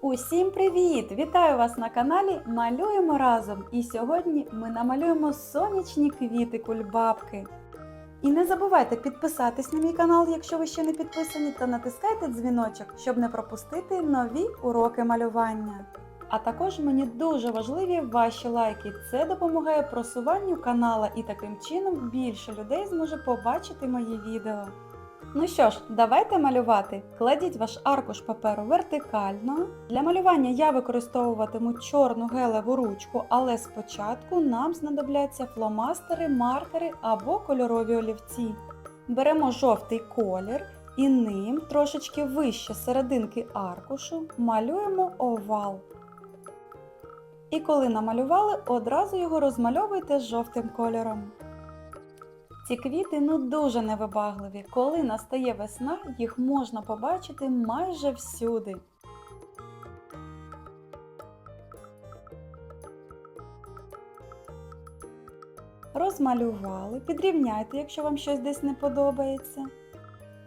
Усім привіт! Вітаю вас на каналі Малюємо разом! І сьогодні ми намалюємо сонячні квіти кульбабки. І не забувайте підписатись на мій канал, якщо ви ще не підписані, та натискайте дзвіночок, щоб не пропустити нові уроки малювання. А також мені дуже важливі ваші лайки. Це допомагає просуванню канала і таким чином більше людей зможе побачити мої відео. Ну що ж, давайте малювати. Кладіть ваш аркуш паперу вертикально. Для малювання я використовуватиму чорну гелеву ручку, але спочатку нам знадобляться фломастери, маркери або кольорові олівці. Беремо жовтий колір і ним трошечки вище серединки аркушу малюємо овал. І коли намалювали, одразу його розмальовуйте жовтим кольором. Ці квіти ну дуже невибагливі. Коли настає весна, їх можна побачити майже всюди. Розмалювали, підрівняйте, якщо вам щось десь не подобається.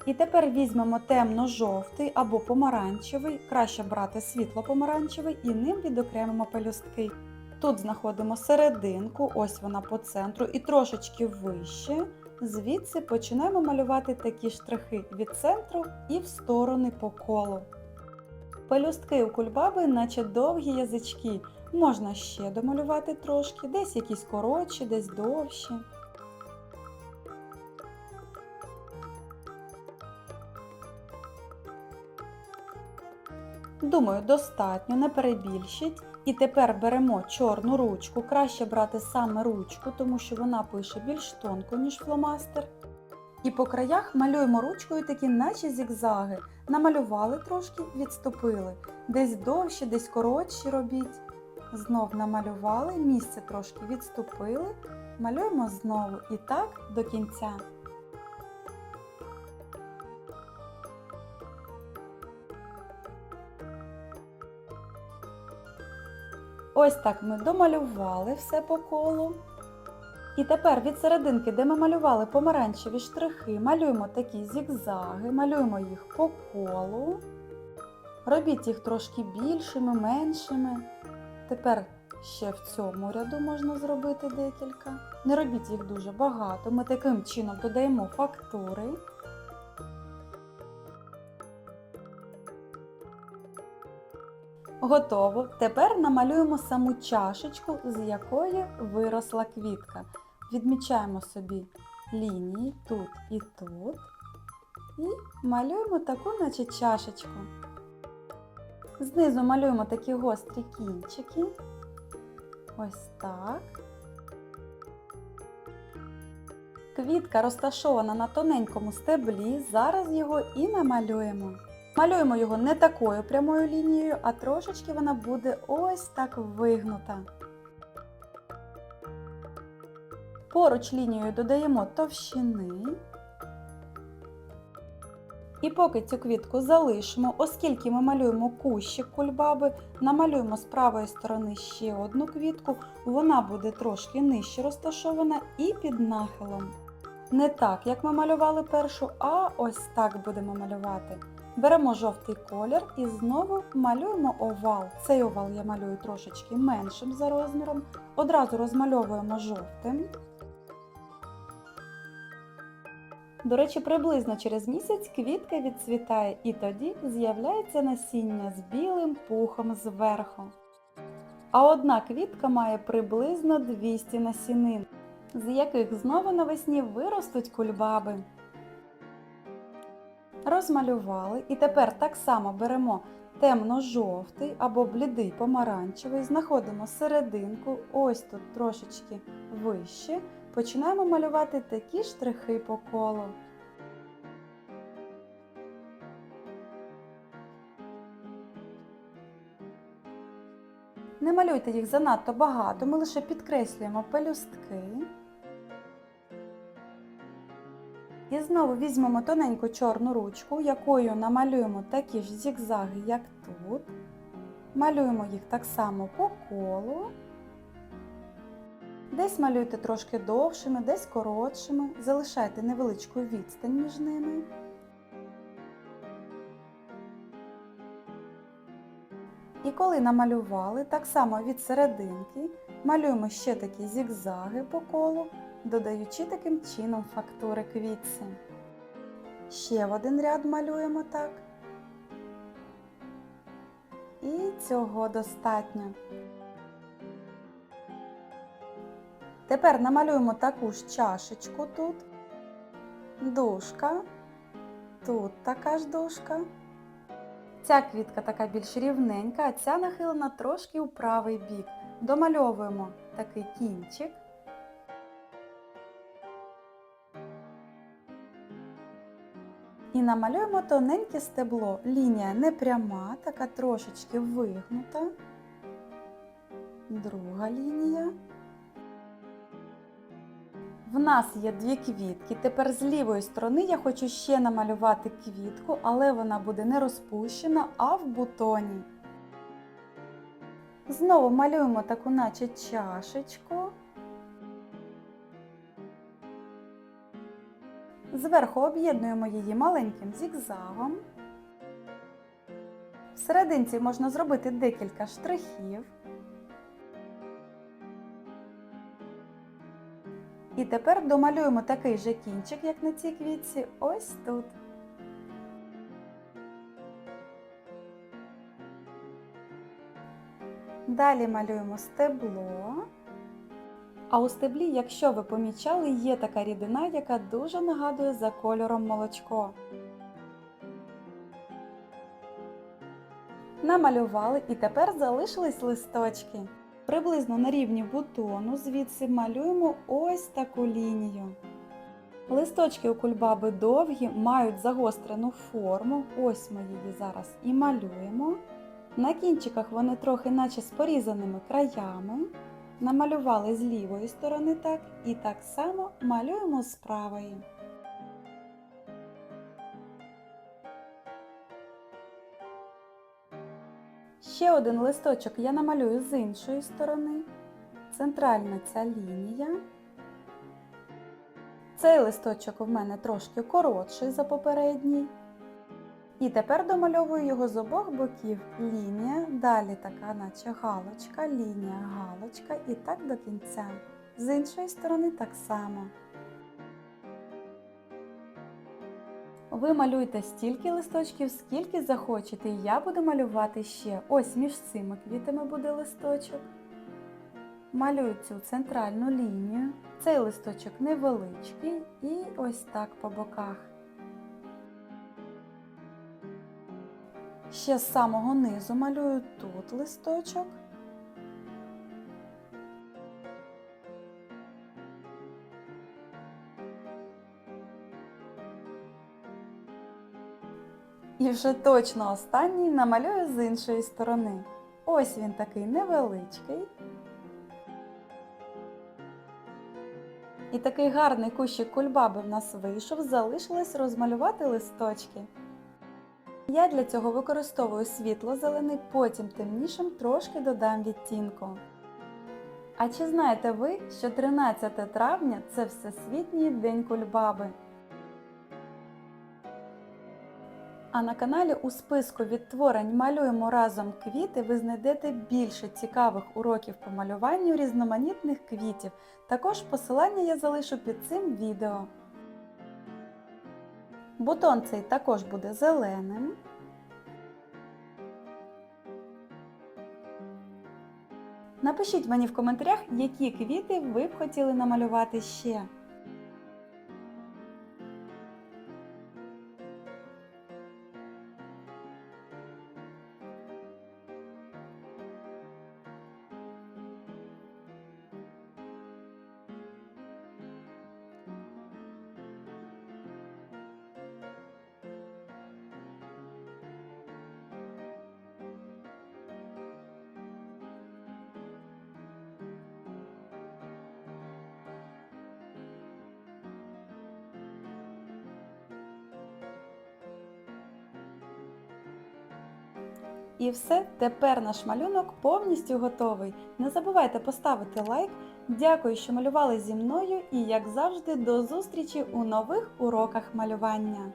І тепер візьмемо темно-жовтий або помаранчевий, краще брати світло-помаранчевий і ним відокремимо пелюстки. Тут знаходимо серединку, ось вона по центру, і трошечки вище. Звідси починаємо малювати такі штрихи від центру і в сторони по колу. Пелюстки у кульбаби, наче довгі язички. Можна ще домалювати трошки, десь якісь коротші, десь довші. Думаю, достатньо, не перебільшіть. І тепер беремо чорну ручку. Краще брати саме ручку, тому що вона пише більш тонко, ніж фломастер. І по краях малюємо ручкою такі, наче зігзаги. Намалювали трошки, відступили. Десь довші, десь коротші робіть. Знов намалювали, місце трошки відступили. Малюємо знову і так до кінця. Ось так ми домалювали все по колу. І тепер від серединки, де ми малювали помаранчеві штрихи, малюємо такі зігзаги, малюємо їх по колу. Робіть їх трошки більшими, меншими. Тепер ще в цьому ряду можна зробити декілька. Не робіть їх дуже багато. Ми таким чином додаємо фактури. Готово. Тепер намалюємо саму чашечку, з якої виросла квітка. Відмічаємо собі лінії тут і тут. І малюємо таку, наче чашечку. Знизу малюємо такі гострі кінчики. Ось так. Квітка розташована на тоненькому стеблі. Зараз його і намалюємо. Малюємо його не такою прямою лінією, а трошечки вона буде ось так вигнута. Поруч лінією додаємо товщини. І поки цю квітку залишимо, оскільки ми малюємо кущик кульбаби, намалюємо з правої сторони ще одну квітку, вона буде трошки нижче розташована і під нахилом. Не так, як ми малювали першу, а ось так будемо малювати. Беремо жовтий колір і знову малюємо овал. Цей овал я малюю трошечки меншим за розміром. Одразу розмальовуємо жовтим. До речі, приблизно через місяць квітка відцвітає і тоді з'являється насіння з білим пухом зверху. А одна квітка має приблизно 200 насінин, з яких знову навесні виростуть кульбаби. Розмалювали і тепер так само беремо темно-жовтий або блідий помаранчевий, знаходимо серединку, ось тут трошечки вище, починаємо малювати такі штрихи по колу. Не малюйте їх занадто багато, ми лише підкреслюємо пелюстки. І знову візьмемо тоненьку чорну ручку, якою намалюємо такі ж зігзаги, як тут. Малюємо їх так само по колу. Десь малюйте трошки довшими, десь коротшими. Залишайте невеличку відстань між ними. І коли намалювали, так само від серединки малюємо ще такі зігзаги по колу, додаючи таким чином фактури квітці. Ще в один ряд малюємо так. І цього достатньо. Тепер намалюємо таку ж чашечку тут, дужка, тут така ж дужка. Ця квітка така більш рівненька, а ця нахилена трошки у правий бік. Домальовуємо такий кінчик. І намалюємо тоненьке стебло. Лінія не пряма, така трошечки вигнута. Друга лінія. В нас є дві квітки. Тепер з лівої сторони я хочу ще намалювати квітку, але вона буде не розпущена, а в бутоні. Знову малюємо таку наче чашечку. Зверху об'єднуємо її маленьким зігзагом. В серединці можна зробити декілька штрихів. І тепер домалюємо такий же кінчик, як на цій квітці, ось тут. Далі малюємо стебло. А у стеблі, якщо ви помічали, є така рідина, яка дуже нагадує за кольором молочко. Намалювали і тепер залишились листочки. Приблизно на рівні бутону звідси малюємо ось таку лінію. Листочки у кульбаби довгі, мають загострену форму, ось ми її зараз і малюємо. На кінчиках вони трохи наче з порізаними краями. Намалювали з лівої сторони так і так само малюємо з правої. Ще один листочок я намалюю з іншої сторони. Центральна ця лінія. Цей листочок у мене трошки коротший за попередній. І тепер домальовую його з обох боків. Лінія, далі така наче галочка, лінія, галочка і так до кінця. З іншої сторони так само. Ви малюйте стільки листочків, скільки захочете, і я буду малювати ще. Ось між цими квітами буде листочок. Малюю цю центральну лінію. Цей листочок невеличкий і ось так по боках. Ще з самого низу малюю тут листочок. І вже точно останній намалюю з іншої сторони. Ось він такий невеличкий. І такий гарний кущик кульбаби в нас вийшов, залишилось розмалювати листочки. Я для цього використовую світло-зелений, потім темнішим трошки додам відтінку. А чи знаєте ви, що 13 травня це Всесвітній день кульбаби? А на каналі у списку відтворень Малюємо разом квіти ви знайдете більше цікавих уроків по малюванню різноманітних квітів. Також посилання я залишу під цим відео. Бутон цей також буде зеленим. Напишіть мені в коментарях, які квіти ви б хотіли намалювати ще. І все, тепер наш малюнок повністю готовий. Не забувайте поставити лайк. Дякую, що малювали зі мною і, як завжди, до зустрічі у нових уроках малювання.